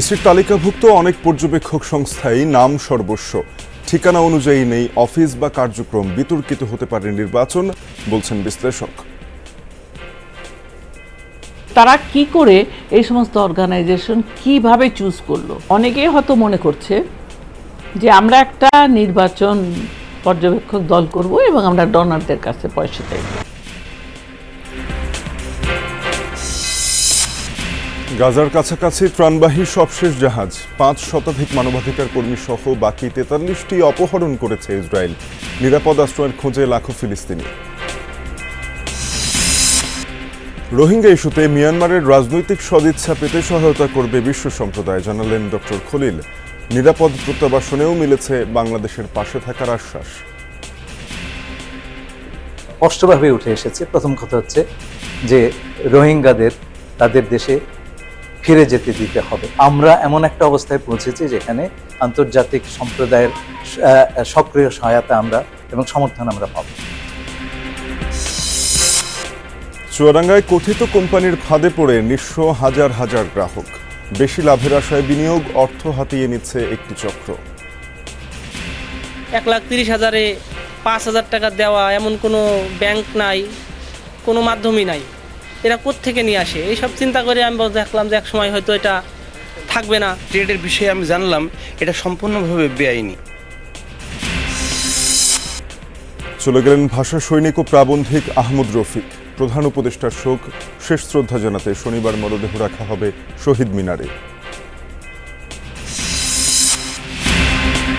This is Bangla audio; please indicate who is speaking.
Speaker 1: ইসির তালিকাভুক্ত অনেক পর্যবেক্ষক সংস্থাই নাম সর্বস্ব। ঠিকানা অনুযায়ী নেই অফিস বা কার্যক্রম বিতর্কিত হতে পারে নির্বাচন, বলছেন বিশ্লেষক।
Speaker 2: তারা কি করে এই সমস্ত অর্গানাইজেশন কীভাবে চুজ করল? অনেকেই হয়তো মনে করছে যে আমরা একটা নির্বাচন পর্যবেক্ষক দল করব এবং আমরা ডোনারদের কাছে পয়সা চাইব।
Speaker 1: গাজার কাছাকাছি ত্রাণবাহী সবশেষ জাহাজ, পাঁচ শতাধিক মানবাধিকার কর্মী সহ বাকি তেতাল্লিশটি অপহরণ করেছে ইসরায়েল। নিরাপদ আশ্রয়ের খোঁজে লাখো ফিলিস্তিনি। রোহিঙ্গা ইস্যুতে মিয়ানমারের রাজনৈতিক সদিচ্ছা পেতে সহায়তা করবে বিশ্ব সম্প্রদায়, জানালেন ডক্টর খলিল। নিরাপদ প্রত্যাবাসনেও মিলেছে বাংলাদেশের পাশে থাকার আশ্বাস।
Speaker 3: স্পষ্টভাবে উঠে এসেছে। প্রথম কথা হচ্ছে যে রোহিঙ্গাদের, তাদের দেশে ফিরে যেতে দিতে হবে। আমরা এমন একটা অবস্থায় পৌঁছেছি যেখানে আন্তর্জাতিক সম্প্রদায়ের সক্রিয় সহায়তা আমরা এবং সমর্থন আমরা পাবো।
Speaker 1: চুয়াডাঙ্গায় কথিত কোম্পানির ফাঁদে পড়ে নিঃস্ব হাজার হাজার গ্রাহক। বেশি লাভের আশায় বিনিয়োগ অর্থ হাতিয়ে নিচ্ছে একটি চক্র।
Speaker 4: এক লাখ তিরিশ হাজারে পাঁচ হাজার টাকা দেওয়া এমন কোনো ব্যাংক নাই কোনো মাধ্যমই নাই। এরা থেকে নিয়ে আসে? এইসব চিন্তা করে আমি বল- দেখলাম যে এক সময় হয়তো এটা থাকবে না।
Speaker 5: ট্রেডের বিষয়ে আমি জানলাম এটা সম্পূর্ণভাবে বেআইনি।
Speaker 1: চলে গেলেন ভাষা সৈনিক ও প্রাবন্ধিক আহমদ রফিক। প্রধান উপদেষ্টার শোক শেষ শ্রদ্ধা জানাতে শনিবার মরদেহ রাখা হবে শহীদ মিনারে।